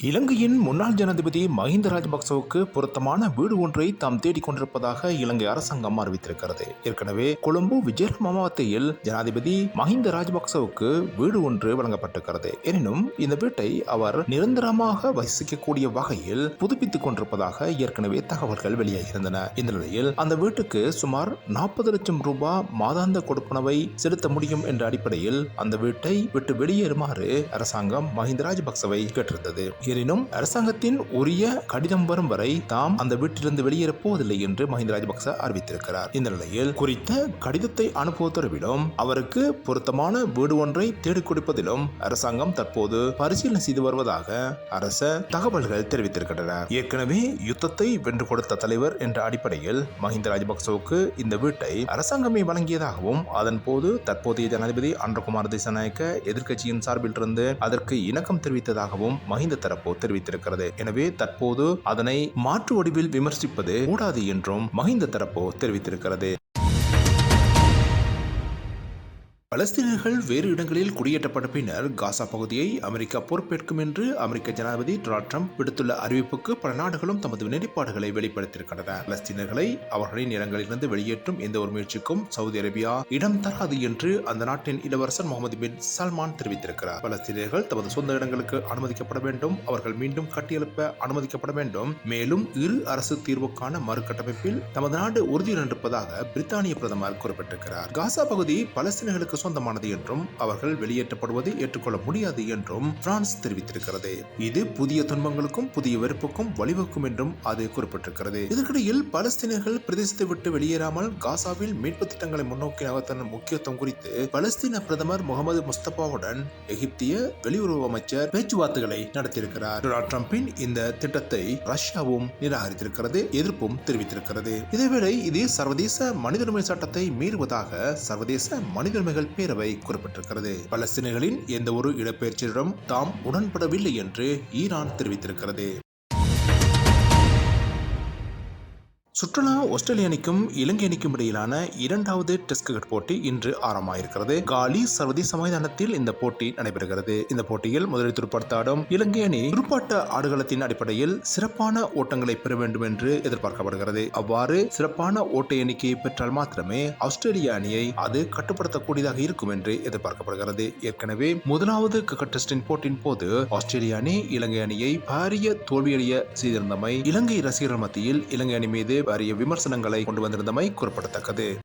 இலங்கையின் முன்னாள் ஜனாதிபதி மஹிந்த ராஜபக்சவுக்கு பொருத்தமான வீடு ஒன்றை தாம் தேடிக் கொண்டிருப்பதாக இலங்கை அரசாங்கம் அறிவித்திருக்கிறது. ஏற்கனவே கொழும்பு விஜய மாவட்டத்தில் ஜனாதிபதி மஹிந்த ராஜபக்சவுக்கு வீடு ஒன்று வழங்கப்பட்டிருக்கிறது. எனினும் இந்த வீட்டை அவர் நிரந்தரமாக வசிக்கக்கூடிய வகையில் புதுப்பித்துக் கொண்டிருப்பதாக ஏற்கனவே தகவல்கள் வெளியாகியிருந்தன. இந்த நிலையில் அந்த வீட்டுக்கு சுமார் நாற்பது லட்சம் ரூபாய் மாதாந்த கொடுப்பனவை செலுத்த முடியும் என்ற அடிப்படையில் அந்த வீட்டை விட்டு வெளியேறுமாறு அரசாங்கம் மஹிந்த ராஜபக்சவை கேட்டிருந்தது. எனினும் அரசாங்கத்தின் உரிய கடிதம் வரும் வரை தாம் அந்த வீட்டிலிருந்து வெளியேறப் போவதில்லை என்று மஹிந்த ராஜபக்ச அறிவித்திருக்கிறார். இந்த நிலையில் குறித்த கடிதத்தை அனுப்புவ அவருக்கு பொருத்தமான வீடு ஒன்றை தேடிக் கொடுப்பதிலும் அரசாங்கம் தற்போது பரிசீலனை செய்து வருவதாக அரச தகவல்கள் தெரிவித்திருக்கின்றன. ஏற்கனவே யுத்தத்தை வென்று கொடுத்த தலைவர் என்ற அடிப்படையில் மஹிந்த ராஜபக்சவுக்கு இந்த வீட்டை அரசாங்கமே வழங்கியதாகவும் அதன் போது தற்போதைய ஜனாதிபதி அன்றகுமார் திசநாயக்க எதிர்க்கட்சியின் சார்பில் இருந்து அதற்கு இணக்கம் தெரிவித்ததாகவும் மஹிந்த தரப்பு தெரிவித்திருக்கிறது. எனவே தற்போது அதனை மாற்று வடிவில் விமர்சிப்பது கூடாது என்றும் மஹிந்த தரப்பு தெரிவித்திருக்கிறது. பலஸ்தீனர்கள் வேறு இடங்களில் குடியேற்றப்பட்ட பின்னர் காசா பகுதியை அமெரிக்கா பொறுப்பேற்கும் என்று அமெரிக்க ஜனாதிபதி டொனால்ட் ட்ரம்ப் விடுத்துள்ள அறிவிப்புக்கு பல நாடுகளும் தமது நிலைப்பாடுகளை வெளிப்படுத்தியிருக்கின்றன. பலஸ்தீனர்களை அவர்களின் நிலங்களிலிருந்து வெளியேற்றும் எந்த ஒரு முயற்சிக்கும் சவுதி அரேபியா இடம் தராது என்று அந்த நாட்டின் இளவரசர் முகமது பின் சல்மான் தெரிவித்திருக்கிறார். பலஸ்தீனர்கள் தமது சொந்த இடங்களுக்கு அனுமதிக்கப்பட வேண்டும் அவர்கள் மீண்டும் கட்டியெழுப்ப அனுமதிக்கப்பட வேண்டும். மேலும் இரு அரசு தீர்வுக்கான மறுகட்டமைப்பில் தமது நாடு உறுதியுடன் இருப்பதாக பிரித்தானிய பிரதமர் குறிப்பிட்டிருக்கிறார். காசா பகுதி பலஸ்தீனர்களுக்கு சொந்தமானது என்றும் அவர்கள் வெளியேற்றப்படுவதை ஏற்றுக்கொள்ள முடியாது என்றும் பிரான்ஸ் தெரிவித்திருக்கிறது. இது புதிய துன்பங்களுக்கும் புதிய வெறுப்புக்கும் வழிவகுக்கும் என்றும் அது குறிப்பிட்டிருக்கிறது. இதற்கிடையில் பலஸ்தீனர்கள் பிரதேசத்தை விட்டு வெளியேறாமல் காசாவில் மீட்பு திட்டங்களை முன்னோக்கி நகர்த்தின முக்கியத்துவம் குறித்து பலஸ்தீன பிரதமர் முகமது முஸ்தபாவுடன் எகிப்திய வெளியுறவு அமைச்சர் பேச்சுவார்த்தைகளை நடத்தியிருக்கிறார். டொனால்ட் ட்ரம்பின் இந்த திட்டத்தை ரஷ்யாவும் நிராகரித்திருக்கிறது எதிர்ப்பும் தெரிவித்திருக்கிறது. இதேவேளை இது சர்வதேச மனித உரிமை சட்டத்தை மீறுவதாக சர்வதேச மனித உரிமைகள் பேரவை குறிப்பிட்டிருக்கிறது. பலஸ்தீனர்களின் எந்த ஒரு இடப்பெயர்ச்சியிடம் தாம் உடன்படவில்லை என்று ஈரான் தெரிவித்திருக்கிறது. சுற்றுலா ஆஸ்திரேலிய அணிக்கும் இலங்கை அணிக்கும் இடையிலான இரண்டாவது டெஸ்ட் கிரிக்கெட் போட்டி இன்று ஆரம்பமாயிருக்கிறது. காலி சர்வதேச மைதானத்தில் இந்த போட்டி நடைபெறுகிறது. இந்த போட்டியில் முதலில் துடுப்படுத்தாடும் இலங்கை அணி துடுப்பாட்ட ஆடுகளத்தின் அடிப்படையில் சிறப்பான ஓட்டங்களை பெற வேண்டும் என்று எதிர்பார்க்கப்படுகிறது. அவ்வாறு சிறப்பான ஓட்ட எண்ணிக்கையை பெற்றால் மாத்திரமே ஆஸ்திரேலிய அணியை அது கட்டுப்படுத்தக்கூடியதாக இருக்கும் என்று எதிர்பார்க்கப்படுகிறது. ஏற்கனவே முதலாவது கிரிக்கெட் டெஸ்டின் போட்டியின் போது ஆஸ்திரேலிய அணி இலங்கை அணியை பாரிய தோல்வியடைய செய்திருந்தமை இலங்கை ரசிகர்கள் மத்தியில் இலங்கை அணி மீது அரிய விமர்சனங்களை கொண்டு வந்திருந்தமை குறிப்பிடத்தக்கது.